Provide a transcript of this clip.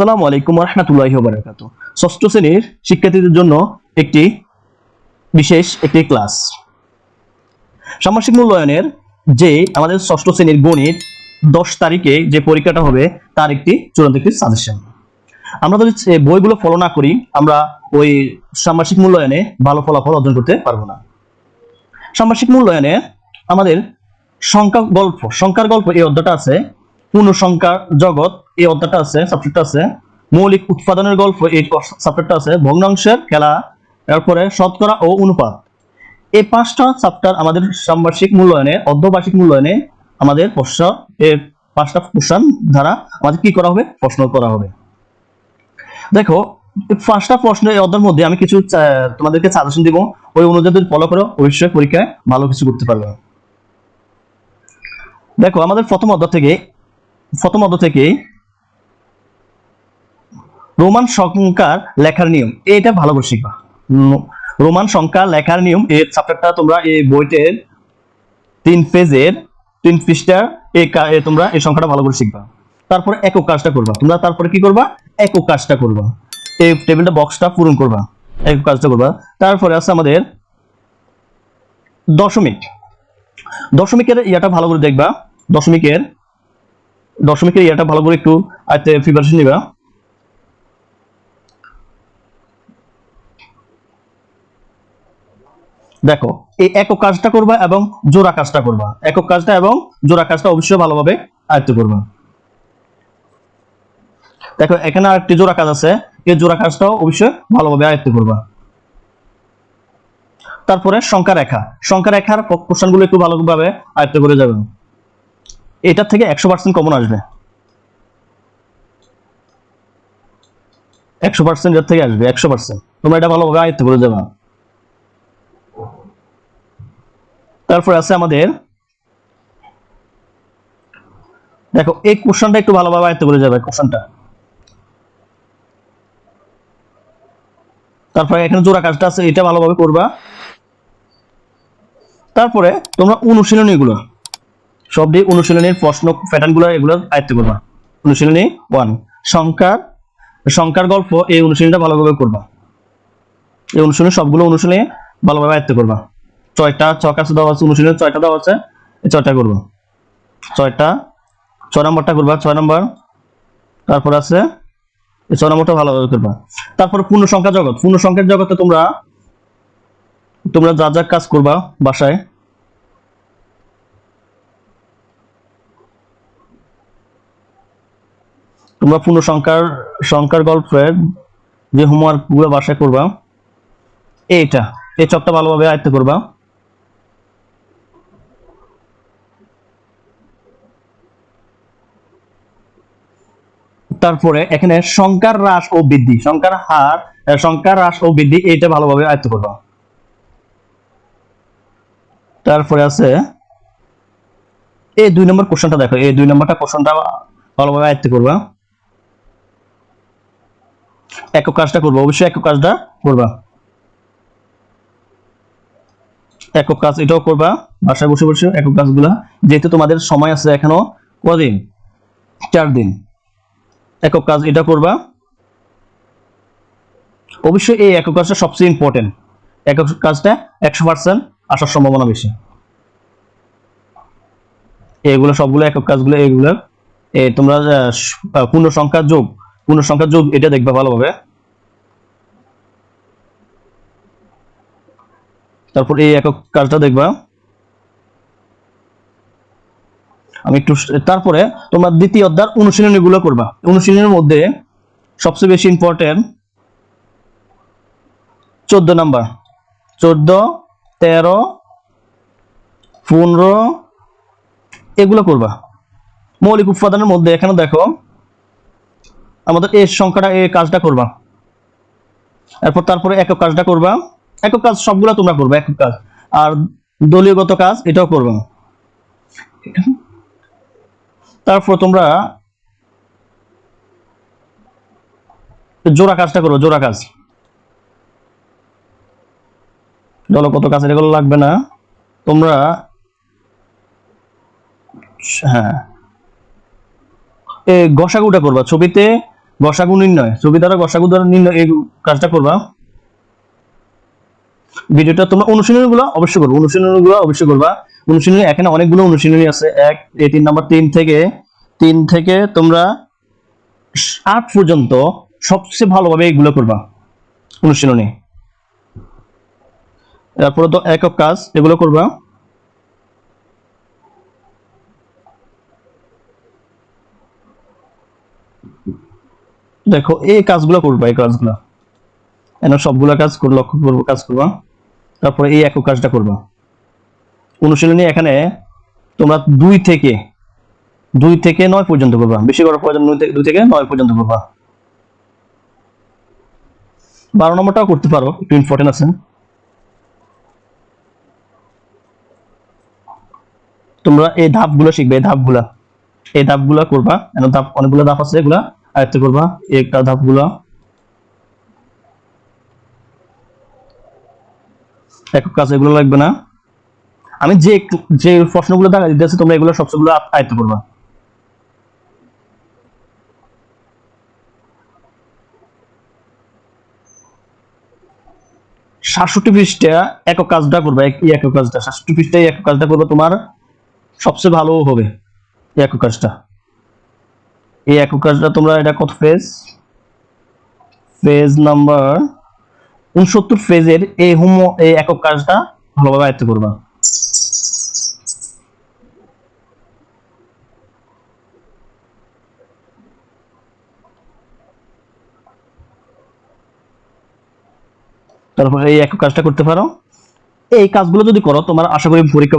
আসসালামু আলাইকুম রহমতুল্লাহি বারাকাতু ষষ্ঠ শ্রেণির শিক্ষার্থীদের জন্য একটি বিশেষ একটি ক্লাস। সামাসিক মূল্যায়নের যে আমাদের ষষ্ঠ শ্রেণির গণিত দশ তারিখে যে পরীক্ষাটা হবে, তার একটি চূড়ান্ত একটি সাজেশন আমরা যদি বইগুলো ফলো না করি, আমরা ওই সামাসিক মূল্যায়নে ভালো ফলাফল অর্জন করতে পারব না। সামাসিক মূল্যায়নে আমাদের সংখ্যা গল্প, সংখ্যার গল্প এই অধ্যায়টা আছে। পূর্ণ সংখ্যার জগৎ, এই অধ্যায়টা আছে সাবজেক্টটা আছে। মৌলিক উৎপাদনের গল্প, এই সাবজেক্টটা আছে। ভগ্নাংশের খেলা তারপরে শতকরা ও অনুপাত। এই পাঁচটা চ্যাপ্টার আমাদের ষান্মাসিক মূল্যায়নে, অর্ধবার্ষিক মূল্যায়নে আমাদের প্রশ্ন এর পাঁচটা কোশ্চান দ্বারা আমাদের কি করা হবে? প্রশ্ন করা হবে। দেখো, এই পাঁচটা প্রশ্ন, এই অধ্যায়ের মধ্যে আমি কিছু তোমাদেরকে সাজেশন দিব। ওই অনুযায়ী ফলো করো, অবশ্যই পরীক্ষায় ভালো কিছু করতে পারবে। দেখো, আমাদের প্রথম অধ্যায় থেকে প্রথম অধ্যায় থেকে রোমান সংখ্যার লেখার নিয়ম। এটা ভালো করে শিখবা। রোমান সংখ্যা লেখার নিয়ম, এই চ্যাপ্টারটা তোমরা এই বইটের তিন পেজের, তিন পৃষ্ঠার এই তোমরা এই সংখ্যাটা ভালো করে শিখবা। তারপরে একক কাজটা করবা। তোমরা তারপরে কি করবা? একক কাজটা করবা। এই টেবিলটা, বক্সটা পূরণ করবা। একক কাজটা করবা। তারপরে আছে আমাদের দশমিক। দশমিকের ইয়াটা ভালো করে দেখবা। দশমিকের দশমিকের ইয়াটা ভালো করে একটু আয়তে প্রিপারেশন নিবা। দেখো, এই একক কাজটা করবা এবং জোড়া কাজটা করবা। একক কাজটা এবং জোড়া কাজটা অবশ্যই ভালোভাবে আয়ত্ত করবা। দেখো, এখানে আরেকটি জোড়া কাজ আছে। এই জোড়া কাজটাও অবশ্যই ভালোভাবে আয়ত্ত করবা। তারপরে সংখ্যা রেখা সংখ্যা রেখার কোশ্চেনগুলো একটু ভালোভাবে আয়ত্ত করে যাবেন এটার থেকে একশো পার্সেন্ট কমন আসবে। একশো পার্সেন্ট এর থেকে আসবে, একশো পার্সেন্ট তোমরা এটা ভালোভাবে আয়ত্ত করে যাবে। তারপর আছে আমাদের, দেখো, এই কোশ্চেনটা একটু ভালোভাবে আয়ত্ত করে যাবে কোশ্চেনটা তারপরে এখানে জোড়া কাজটা আছে, এটা ভালোভাবে করবা। তারপরে তোমরা অনুশীলনী গুলো সব দিয়ে অনুশীলনীর প্রশ্ন প্যাটার্নগুলো এগুলো আয়ত্ত করবা। অনুশীলনী ওয়ান সংখ্যা সংখ্যার গল্প এই অনুশীলনীটা ভালোভাবে করবা। এই অনুশীলনী সবগুলো অনুশীলনী ভালোভাবে আয়ত্ত করবা। ছয়টা ছক আছে দেওয়া আছে অনুশীলনী ছয়টা দেওয়া আছে, এই ছয়টা করবা। ছয়টা, ছয় নম্বরটা করবা, ছয় নম্বর। তারপর আছে, এই ছয় নম্বরটা ভালোভাবে করবা। তারপর পূর্ণ সংখ্যা জগৎ। পূর্ণ সংখ্যার জগতে তোমরা তোমরা যা যা কাজ করবা বাসায় তোমরা পূর্ণ সংখ্যার গল্পের যে হোমওয়ার্কগুলো বাসায় করবা, এইটা, এই চকটা ভালোভাবে আয়ত্ত করবা। তারপরে এখানে সংখ্যার হ্রাস ও বৃদ্ধি, সংখ্যার হার সংখ্যার হ্রাস ও বৃদ্ধি, এইটা ভালোভাবে আয়ত্ত করবা। তারপরে আছে, এই দুই নম্বর কোশ্চেনটা দেখো, এই দুই নম্বরটা কোশ্চেনটা ভালোভাবে আয়ত্ত করবা। একক কাজটা করবা, অবশ্যই একক কাজটা করবা। একক কাজ এটাও করবা, বাসায় বসে বসে একক কাজগুলা, যেহেতু তোমাদের সময় আছে এখনও কদিন? চার দিন। একক কাজ এটা করবা। অবশ্যই এই একক কাজটা সবচেয়ে ইম্পর্টেন্ট একক কাজটা একশো পার্সেন্ট আসার সম্ভাবনা বেশি। এগুলো সবগুলো একক কাজগুলো, এগুলো তোমরা পূর্ণ সংখ্যা যোগ পূর্ণ সংখ্যা যোগ এটা দেখবা ভালোভাবে। তারপর এই একক কাজটা দেখবা। আমি একটু তারপরে তোমরা দ্বিতীয় অধ্যায় অনুশীলনী গুলো করবা। অনুশীলনের মধ্যে সবচেয়ে বেশি ইম্পর্টেন্ট চোদ্দ নাম্বার। চোদ্দ, তেরো, পনেরো, এগুলো করবা। মৌলিক উপাদানের মধ্যে এখানে দেখো আমাদের এই সংখ্যাটা, এই কাজটা করবা। এরপর তারপরে একক কাজটা করবা। একক কাজ সবগুলা তোমরা করবা, একক কাজ। আর দলীয়গত কাজ, এটাও করবা। তারপর তোমরা জোড়া কাজটা করো জোড়া কাজ। দলগত কাজ, এগুলো লাগবে না। তোমরা হ্যাঁ। এ গসাগুটা করবা ছবিতে। গসাগু নির্ণয়। ছবি দ্বারা গসাগু দ্বারা নির্ণয়, এই কাজটা করবা। ভিডিওটা তোমরা অনুশীলনী গুলো অবশ্যই করব। অনুশীলনী গুলো অবশ্যই করবা। অনুশীলনী এখানে অনেকগুলো অনুশীলনী আছে। এক, এই তিন, নাম্বার তিন থেকে তিন থেকে তোমরা আট পর্যন্ত সবচেয়ে ভালোভাবে এগুলো করবা, অনুশীলনী। তারপরে তো একক কাজ, এগুলো করবা। দেখো, এই কাজগুলো করবা এই কাজগুলো। এন সবগুলো কাজ লক্ষ্য করব, কাজ করবা তারপরে এই একক কাজটা করবা। অনুশীলনী এখানে তোমরা দুই থেকে দুই থেকে নয় পর্যন্ত করবা। বেশি করার প্রয়োজন দুই থেকে নয় পর্যন্ত করবা। বারো নম্বরটাও করতে পারো, একটু ইম্পর্টেন্ট আছে। তোমরা এই ধাপগুলো শিখবে, এই ধাপগুলা। এই ধাপগুলা করবা ধাপ, অনেকগুলো ধাপ আছে, এগুলা আয়ত্ত করবা একটা ধাপগুলা। একক কাজ এগুলো লাগবে না। আমি যে যে প্রশ্নগুলো দেখা দিতেছি, তোমরা এগুলো সবগুলো আয়ত্ত করবা। সাতষট্টি পৃষ্ঠা একক কাজটা করবে একক কাজটা। সাতষট্টি পৃষ্ঠায় একক কাজটা করবে তোমার সবচেয়ে ভালো হবে একক কাজটা। এই একক কাজটা তোমরা এটা কত পেজ পেজ নাম্বার উনসত্তর পেজের এই হোম, এই একক কাজটা ভালোভাবে আয়ত্ত করবা। তারপর এই একক কাজটা করতে পারো। এই কাজগুলো যদি করো, তোমার আশা করি পরীক্ষা